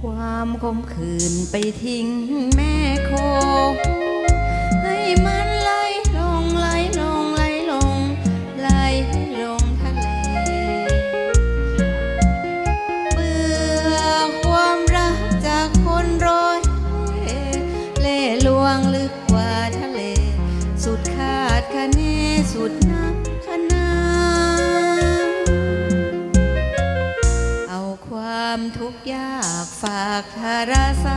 ความคมขืนไปทิ้งแม่โคงให้มันไหลลงไหลลงไหลลงไหลลงทะเล เบื่อความรักจากคนร้อยเล่หลวงลึก ยากฝากทาราใส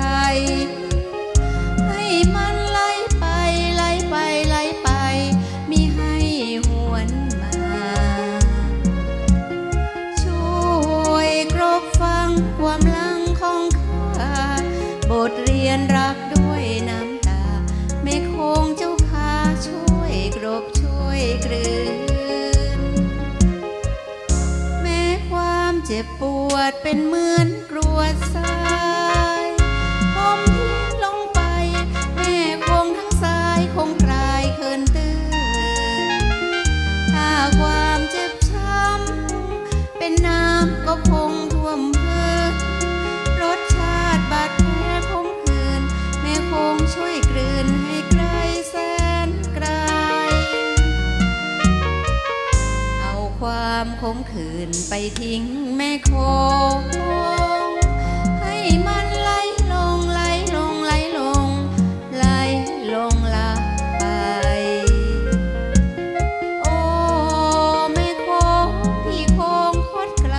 ให้มันไหลไปไหลไปไหลไปมีให้หวนมา ช่วยกรบฟังความลังของข้าบทเรียนรักด้วยน้ำตา ไม่คงเจ้าค่าช่วยกรบช่วยกลืน เจ็บปวดเป็นเหมือนกรวดทรา คงคืนไปทิ้งแม่โคงให้มันไหลลงไหลลงไหลลงไหลลงละไป โอ้แม่โคงพี่โคงคดไกล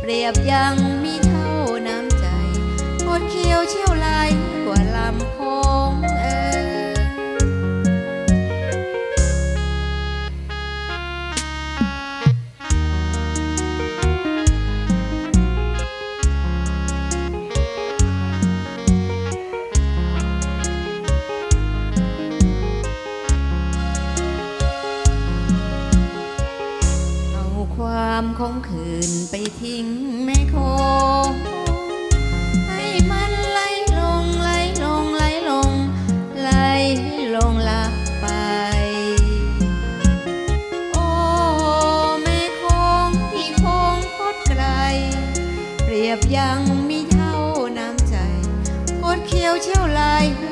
เปรียบยังามคงคืนไปทิ้งแม่โคงให้มันไหลลงไหลลงไหลลงไหลลงละไป โอ้แม่คงพี่คงโคตรไกล เปรียบยังมีเท่าน้ำใจโคตรเขียวเชี่ยวไหลาล